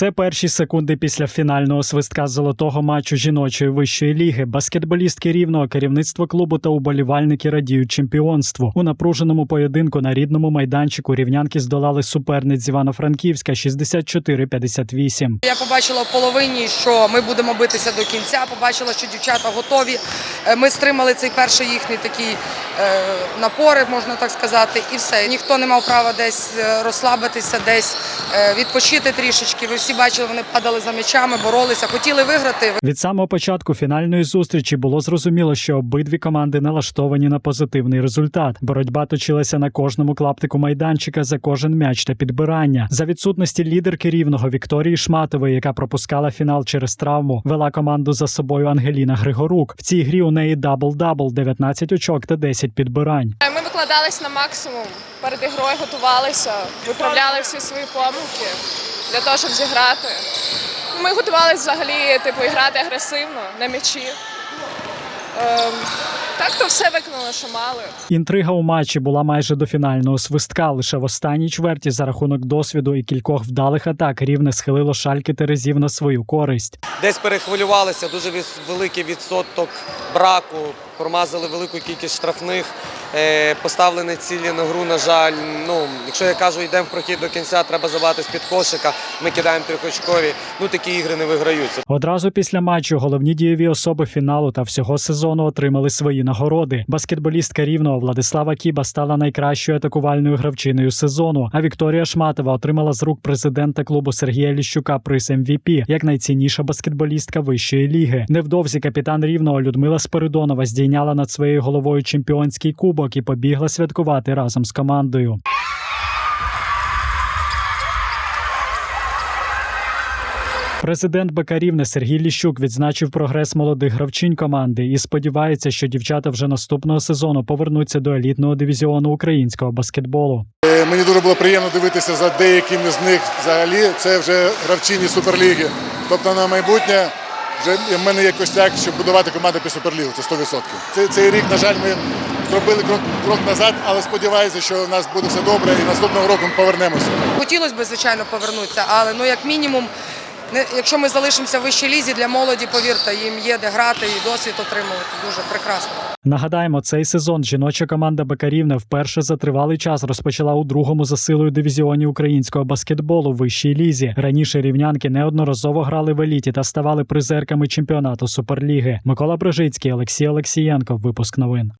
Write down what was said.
Це перші секунди після фінального свистка золотого матчу жіночої вищої ліги. Баскетболістки рівного керівництво клубу та уболівальники радіють чемпіонству. У напруженому поєдинку на рідному майданчику рівнянки здолали суперниць Івано-Франківська 64-58. Я побачила в половині, що ми будемо битися до кінця. Побачила, що дівчата готові. Е, Ми стримали цей перший їхній такий е, напори, можна так сказати, і все. Ніхто не мав права десь е, розслабитися, десь відпочити трішечки. Ви всі бачили, вони падали за м'ячами, боролися, хотіли виграти. Від самого початку фінальної зустрічі було зрозуміло, що обидві команди налаштовані на позитивний результат. Боротьба точилася на кожному клаптику майданчика за кожен м'яч та підбирання. За відсутності лідерки рівного Вікторії Шматової, яка пропускала фінал через травму, вела команду за собою Ангеліна Григорук. В цій грі у неї дабл-дабл, 19 очок та 10 підбирань. Ми викладались на максимум. Перед ігрою готувалися, виправляли всі свої помилки для того, щоб зіграти. Ми готувалися взагалі типу, грати агресивно на м'ячі. Ем, так то все виконали, що мали. Інтрига у матчі була майже до фінального свистка. Лише в останній чверті за рахунок досвіду і кількох вдалих атак рівне схилило шальки Терезів на свою користь. Десь перехвилювалися, дуже віс- великий відсоток браку, промазали велику кількість штрафних, поставлені цілі на гру, на жаль. Ну, якщо я кажу, йдемо в прохід до кінця, треба забати з-під кошика, ми кидаємо трьохочкові. Ну такі ігри не виграються. Одразу після матчу головні дієві особи фіналу та всього сезону отримали свої нагороди. Баскетболістка рівного Владислава Кіба стала найкращою атакувальною гравчиною сезону. А Вікторія Шматова отримала з рук президента клубу Сергія Ліщука приз МВП, як найцінніша баскетболістка вищої ліги. Невдовзі капітан рівного Людмила Спиридонова здійняла над своєю головою чемпіонський кубок і побігла святкувати разом з командою. Президент БК Сергій Ліщук відзначив прогрес молодих гравчинь команди і сподівається, що дівчата вже наступного сезону повернуться до елітного дивізіону українського баскетболу. Е, Мені дуже було приємно дивитися за деякими з них взагалі. Це вже гравчині Суперліги. Тобто на майбутнє вже в мене є костяк, щоб будувати команду після Суперлігу. Це 100%. Цей, цей рік, на жаль, ми зробили крок, крок назад, але сподіваюся, що у нас буде все добре і наступного року ми повернемося. Хотілося б, звичайно, повернутися, але ну як мінімум. Якщо ми залишимося в вищій лізі для молоді, повірте, їм є де грати і досвід отримувати. Дуже прекрасно. Нагадаємо, цей сезон жіноча команда БК Рівне вперше за тривалий час розпочала у другому за силою дивізіоні українського баскетболу в вищій лізі. Раніше рівнянки неодноразово грали в еліті та ставали призерками чемпіонату Суперліги. Микола Брижицький, Олексій Олексієнко. Випуск новин.